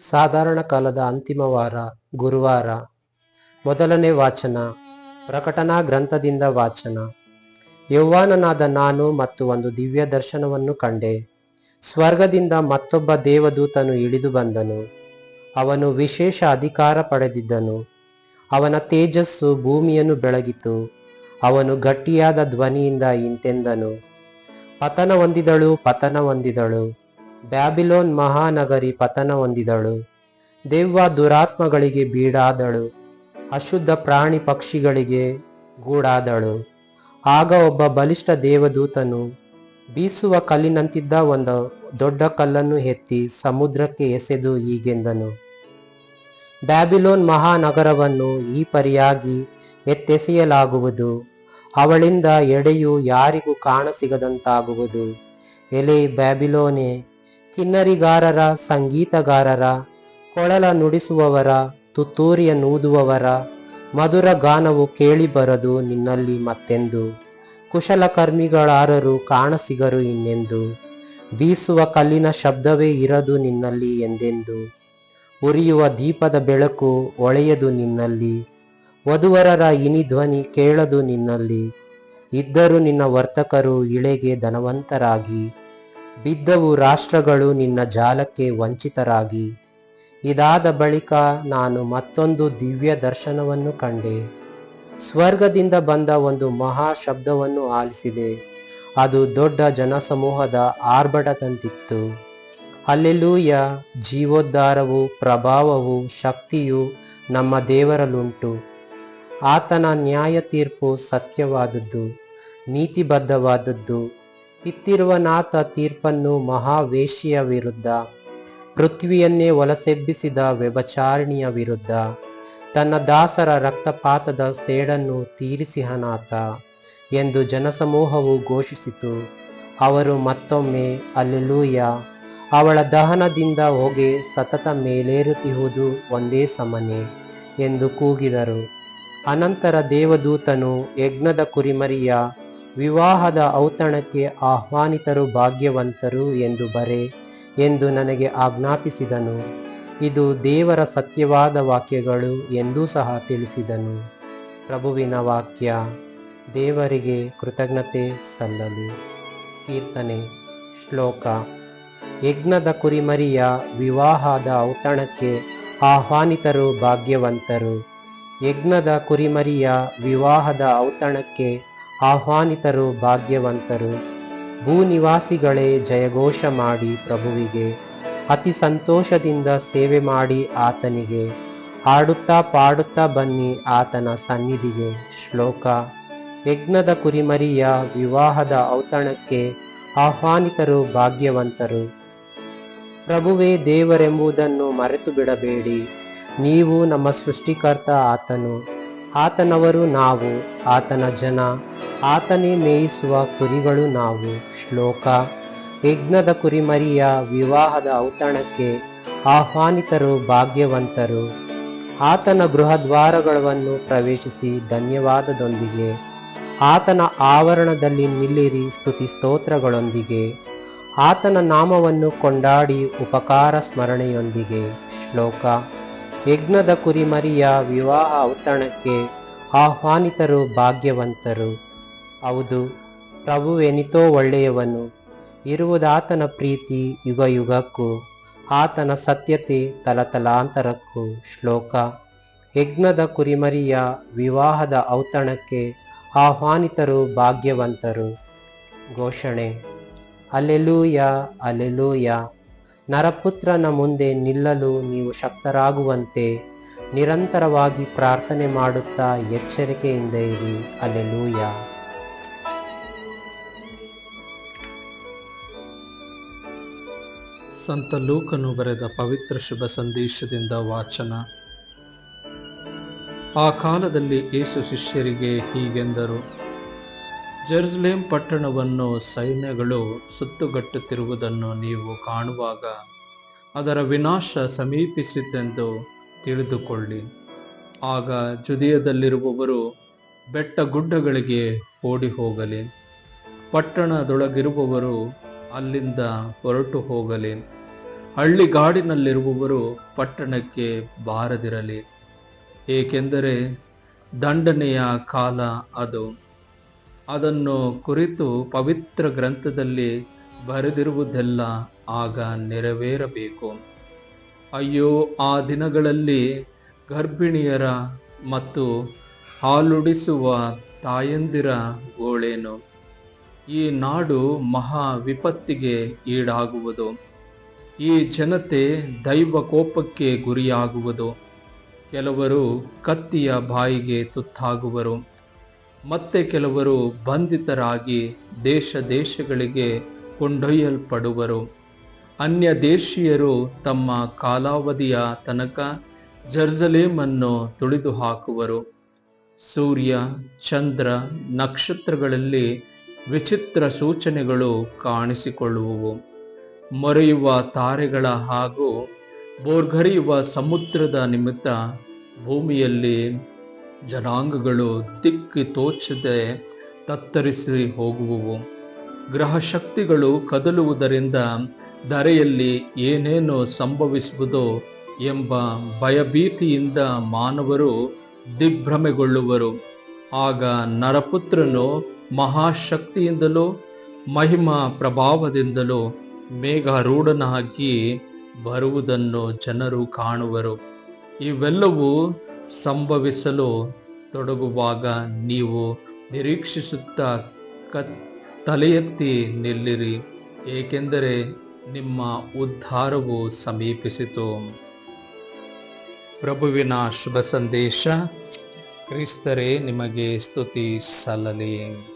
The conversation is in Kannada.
ಸಾಧಾರಣ ಕಾಲದ ಅಂತಿಮ ವಾರ, ಗುರುವಾರ. ಮೊದಲನೇ ವಾಚನ ಪ್ರಕಟಣಾ ಗ್ರಂಥದಿಂದ ವಾಚನ. ಯೌವಾನನಾದ ನಾನು ಮತ್ತು ಒಂದು ದಿವ್ಯ ದರ್ಶನವನ್ನು ಕಂಡೆ. ಸ್ವರ್ಗದಿಂದ ಮತ್ತೊಬ್ಬ ದೇವದೂತನು ಇಳಿದು ಬಂದನು. ಅವನು ವಿಶೇಷ ಅಧಿಕಾರ ಪಡೆದಿದ್ದನು. ಅವನ ತೇಜಸ್ಸು ಭೂಮಿಯನ್ನು ಬೆಳಗಿತು. ಅವನು ಗಟ್ಟಿಯಾದ ಧ್ವನಿಯಿಂದ ಇಂತೆಂದನು. ಪತನ ಹೊಂದಿದಳು ಪತನ ಹೊಂದಿದಳು. ಬ್ಯಾಬಿಲೋನ್ ಮಹಾನಗರಿ ಪತನ ಹೊಂದಿದಳು. ದೆವ್ವ ದುರಾತ್ಮಗಳಿಗೆ ಬೀಡಾದಳು. ಅಶುದ್ಧ ಪ್ರಾಣಿ ಪಕ್ಷಿಗಳಿಗೆ ಗೂಡಾದಳು. ಆಗ ಒಬ್ಬ ಬಲಿಷ್ಠ ದೇವದೂತನು ಬೀಸುವ ಕಲ್ಲಿನಂತಿದ್ದ ಒಂದು ದೊಡ್ಡ ಕಲ್ಲನ್ನು ಎತ್ತಿ ಸಮುದ್ರಕ್ಕೆ ಎಸೆದು ಹೀಗೆಂದನು. ಬ್ಯಾಬಿಲೋನ್ ಮಹಾನಗರವನ್ನು ಈ ಪರಿಯಾಗಿ ಎತ್ತೆಸೆಯಲಾಗುವುದು. ಅವಳಿಂದ ಎಡೆಯು ಯಾರಿಗೂ ಕಾಣಸಿಗದಂತಾಗುವುದು. ಎಲೆ ಬ್ಯಾಬಿಲೋನೆ ಕಿನ್ನರಿಗಾರರ, ಸಂಗೀತಗಾರರ, ಕೊಳಲ ನುಡಿಸುವವರ ತುತ್ತೂರಿಯ ನೂದುವವರ ಮಧುರ ಗಾನವು ಕೇಳಿಬರದು ನಿನ್ನಲ್ಲಿ ಮತ್ತೆಂದು, ಕುಶಲಕರ್ಮಿಗಳಾರರು ಕಾಣಸಿಗರು ಇನ್ನೆಂದು, ಬೀಸುವ ಕಲ್ಲಿನ ಶಬ್ದವೇ ಇರದು ನಿನ್ನಲ್ಲಿ ಎಂದೆಂದು, ಉರಿಯುವ ದೀಪದ ಬೆಳಕು ಒಳೆಯದು ನಿನ್ನಲ್ಲಿ, ವಧುವರರ ಇನಿ ಧ್ವನಿ ಕೇಳದು ನಿನ್ನಲ್ಲಿ, ಇದ್ದರು ನಿನ್ನ ವರ್ತಕರು ಇಳೆಗೆ ಧನವಂತರಾಗಿ ಬಿದ್ದವು ರಾಷ್ಟ್ರಗಳು ನಿನ್ನ ಜಾಲಕ್ಕೆ ವಂಚಿತರಾಗಿ. ಇದಾದ ಬಳಿಕ ನಾನು ಮತ್ತೊಂದು ದಿವ್ಯ ದರ್ಶನವನ್ನು ಕಂಡೆ. ಸ್ವರ್ಗದಿಂದ ಬಂದ ಒಂದು ಮಹಾ ಶಬ್ದವನ್ನು ಆಲಿಸಿದೆ. ಅದು ದೊಡ್ಡ ಜನಸಮೂಹದ ಆರ್ಭಟದಂತಿತ್ತು. ಅಲ್ಲೆಲ್ಲೂಯ ಜೀವೋದ್ಧಾರವು, ಪ್ರಭಾವವು, ಶಕ್ತಿಯು ನಮ್ಮ ದೇವರಲ್ಲುಂಟು. ಆತನ ನ್ಯಾಯ ತೀರ್ಪು ಸತ್ಯವಾದದ್ದು, ನೀತಿಬದ್ಧವಾದದ್ದು ಇತ್ತಿರುವನಾಥ ತೀರ್ಪನ್ನು ಮಹಾವೇಶಿಯ ವಿರುದ್ಧ, ಪೃಥ್ವಿಯನ್ನೇ ಒಲಸೆಬ್ಬಿಸಿದ ವ್ಯಭಚಾರಿಣಿಯ ವಿರುದ್ಧ, ತನ್ನ ದಾಸರ ರಕ್ತಪಾತದ ಸೇಡನ್ನು ತೀರಿಸಿಹನಾಥ ಎಂದು ಜನಸಮೂಹವು ಘೋಷಿಸಿತು. ಅವರು ಮತ್ತೊಮ್ಮೆ ಅಲ್ಲೆಲೂಯ ಅವಳ ದಹನದಿಂದ ಹೊಗೆ ಸತತ ಮೇಲೇರುತ್ತಿರುವುದು ಒಂದೇ ಸಮನೆ ಎಂದು ಕೂಗಿದರು. ಅನಂತರ ದೇವದೂತನು ಯಜ್ಞದ ಕುರಿಮರಿಯ ವಿವಾಹದ ಔತಣಕ್ಕೆ ಆಹ್ವಾನಿತರು ಭಾಗ್ಯವಂತರು ಎಂದು ಬರೆ ಎಂದು ನನಗೆ ಆಜ್ಞಾಪಿಸಿದನು. ಇದು ದೇವರ ಸತ್ಯವಾದ ವಾಕ್ಯಗಳು ಎಂದೂ ಸಹ ತಿಳಿಸಿದನು. ಪ್ರಭುವಿನ ವಾಕ್ಯ, ದೇವರಿಗೆ ಕೃತಜ್ಞತೆ ಸಲ್ಲಲಿ. ಕೀರ್ತನೆ, ಶ್ಲೋಕ. ಯಜ್ಞದ ಕುರಿಮರಿಯ ವಿವಾಹದ ಔತಣಕ್ಕೆ ಆಹ್ವಾನಿತರು ಭಾಗ್ಯವಂತರು. ಯಜ್ಞದ ಕುರಿಮರಿಯ ವಿವಾಹದ ಔತಣಕ್ಕೆ ಆಹ್ವಾನಿತರು, ಭಾಗ್ಯವಂತರು, ಭೂನಿವಾಸಿಗಳೇ ಜಯಘೋಷ ಮಾಡಿ ಪ್ರಭುವಿಗೆ, ಅತಿ ಸಂತೋಷದಿಂದ ಸೇವೆ ಮಾಡಿ ಆತನಿಗೆ, ಹಾಡುತ್ತಾ ಪಾಡುತ್ತಾ ಬನ್ನಿ ಆತನ ಸನ್ನಿಧಿಗೆ. ಶ್ಲೋಕ, ಯಜ್ಞದ ಕುರಿಮರಿಯ ವಿವಾಹದ ಔತಣಕ್ಕೆ ಆಹ್ವಾನಿತರು, ಭಾಗ್ಯವಂತರು, ಪ್ರಭುವೇ ದೇವರೆಂಬುದನ್ನು ಮರೆತು ಬಿಡಬೇಡಿ ನೀವು ನಮ್ಮ ಸೃಷ್ಟಿಕರ್ತ ಆತನು. ಆತನವರು ನಾವು, ಆತನ ಜನ, ಆತನೇ ಮೇಯಿಸುವ ಕುರಿಗಳು ನಾವು. ಶ್ಲೋಕ. ಯಜ್ಞದ ಕುರಿಮರಿಯ ವಿವಾಹದ ಔತಣಕ್ಕೆ ಆಹ್ವಾನಿತರು, ಭಾಗ್ಯವಂತರು. ಆತನ ಗೃಹದ್ವಾರಗಳನ್ನು ಪ್ರವೇಶಿಸಿ ಧನ್ಯವಾದದೊಂದಿಗೆ. ಆತನ ಆವರಣದಲ್ಲಿ ನಿಲ್ಲಿರಿ ಸ್ತುತಿ ಸ್ತೋತ್ರಗಳೊಂದಿಗೆ ಆತನ ನಾಮವನ್ನು ಕೊಂಡಾಡಿ ಉಪಕಾರ ಸ್ಮರಣೆಯೊಂದಿಗೆ. ಶ್ಲೋಕ. ಯಜ್ಞದ ಕುರಿಮರಿಯ ವಿವಾಹ ಔತಣಕ್ಕೆ ಆಹ್ವಾನಿತರು ಭಾಗ್ಯವಂತರು. ಹೌದು ಪ್ರಭುವೆನಿತೋ ಒಳ್ಳೆಯವನು. ಇರುವುದಾತನ ಪ್ರೀತಿ ಯುಗ ಯುಗಕ್ಕೂ ಆತನ ಸತ್ಯತೆ ತಲತಲಾಂತರಕ್ಕೂ. ಶ್ಲೋಕ, ಯಜ್ಞದ ಕುರಿಮರಿಯ ವಿವಾಹದ ಔತಣಕ್ಕೆ ಆಹ್ವಾನಿತರು ಭಾಗ್ಯವಂತರು. ಘೋಷಣೆ ಅಲೆಲೂಯ ಅಲ್ಲೆಲೂಯ ನರಪುತ್ರನ ಮುಂದೆ ನಿಲ್ಲಲು ನೀವು ಶಕ್ತರಾಗುವಂತೆ ನಿರಂತರವಾಗಿ ಪ್ರಾರ್ಥನೆ ಮಾಡುತ್ತಾ ಎಚ್ಚರಿಕೆಯಿಂದ ಇರಿ. ಅಲೆಲೂಯ ಸಂತ ಲೂಕನು ಬರೆದ ಪವಿತ್ರ ಶುಭ ಸಂದೇಶದಿಂದ ವಾಚನ. ಆ ಕಾಲದಲ್ಲಿ ಯೇಸು ಶಿಷ್ಯರಿಗೆ ಹೀಗೆಂದರು. ಜೆರುಸಲೇಂ ಪಟ್ಟಣವನ್ನು ಸೈನ್ಯಗಳು ಸುತ್ತುಗಟ್ಟುತ್ತಿರುವುದನ್ನು ನೀವು ಕಾಣುವಾಗ ಅದರ ವಿನಾಶ ಸಮೀಪಿಸಿತೆಂದು ತಿಳಿದುಕೊಳ್ಳಿ. ಆಗ ಜುದಿಯದಲ್ಲಿರುವವರು ಬೆಟ್ಟ ಗುಡ್ಡಗಳಿಗೆ ಓಡಿ ಹೋಗಲಿ ಪಟ್ಟಣದೊಳಗಿರುವವರು ಅಲ್ಲಿಂದ ಹೊರಟು ಹೋಗಲಿ. ಹಳ್ಳಿಗಾಡಿನಲ್ಲಿರುವವರು ಪಟ್ಟಣಕ್ಕೆ ಬಾರದಿರಲಿ. ಏಕೆಂದರೆ ದಂಡನೆಯ ಕಾಲ ಅದು. ಅದನ್ನು ಕುರಿತು ಪವಿತ್ರ ಗ್ರಂಥದಲ್ಲಿ ಬರೆದಿರುವುದೆಲ್ಲ ಆಗ ನೆರವೇರಬೇಕು. ಅಯ್ಯೋ, ಆ ದಿನಗಳಲ್ಲಿ ಗರ್ಭಿಣಿಯರ ಮತ್ತು ಹಾಲುಡಿಸುವ ತಾಯಂದಿರ ಗೋಳೇನು? ಈ ನಾಡು ಮಹಾ ವಿಪತ್ತಿಗೆ ಈಡಾಗುವುದು. ಈ ಜನತೆ ದೈವ ಕೋಪಕ್ಕೆ ಗುರಿಯಾಗುವುದು. ಕೆಲವರು ಕತ್ತಿಯ ಬಾಯಿಗೆ ತುತ್ತಾಗುವರು. ಮತ್ತೆ ಕೆಲವರು ಬಂಧಿತರಾಗಿ ದೇಶ ದೇಶಗಳಿಗೆ ಕೊಂಡೊಯ್ಯಲ್ಪಡುವರು. ಅನ್ಯ ದೇಶೀಯರು ತಮ್ಮ ಕಾಲಾವಧಿಯ ತನಕ ಜರ್ಜಲೇಮನ್ನು ತುಳಿದು ಹಾಕುವರು ಸೂರ್ಯ, ಚಂದ್ರ, ನಕ್ಷತ್ರಗಳಲ್ಲಿ ವಿಚಿತ್ರ ಸೂಚನೆಗಳು ಕಾಣಿಸಿಕೊಳ್ಳುವವು. ಮೊರೆಯುವ ತಾರೆಗಳ ಹಾಗೂ ಬೋರ್ಗರಿಯುವ ಸಮುದ್ರದ ನಿಮಿತ್ತ ಭೂಮಿಯಲ್ಲಿ ಜನಾಂಗಗಳು ತಿಕ್ಕಿ ತೋಚದೆ ತತ್ತರಿಸಿ ಹೋಗುವವು. ಗ್ರಹ ಶಕ್ತಿಗಳು ಕದಲುವುದರಿಂದ ದರೆಯಲ್ಲಿ ಏನೇನು ಸಂಭವಿಸುವುದೋ ಎಂಬ ಭಯಭೀತಿಯಿಂದ ಮಾನವರು ದಿಗ್ಭ್ರಮೆಗೊಳ್ಳುವರು. ಆಗ ನರಪುತ್ರನು ಮಹಾಶಕ್ತಿಯಿಂದಲೂ ಮಹಿಮಾ ಪ್ರಭಾವದಿಂದಲೂ ಮೇಘಾರೂಢನಾಗಿ ಬರುವುದನ್ನು ಜನರು ಕಾಣುವರು. ಇವೆಲ್ಲವೂ ಸಂಭವಿಸಲು ತೊಡಗುವಾಗ ನೀವು ನಿರೀಕ್ಷಿಸುತ್ತಾ ಕ ತಲೆ ಎತ್ತಿ ನಿಲ್ಲಿರಿ, ಏಕೆಂದರೆ ನಿಮ್ಮ ಉದ್ಧಾರವು ಸಮೀಪಿಸಿತು. ಪ್ರಭುವಿನ ಶುಭ ಸಂದೇಶ ಕ್ರಿಸ್ತರೇ, ನಿಮಗೆ ಸ್ತುತಿ ಸಲ್ಲಲಿ.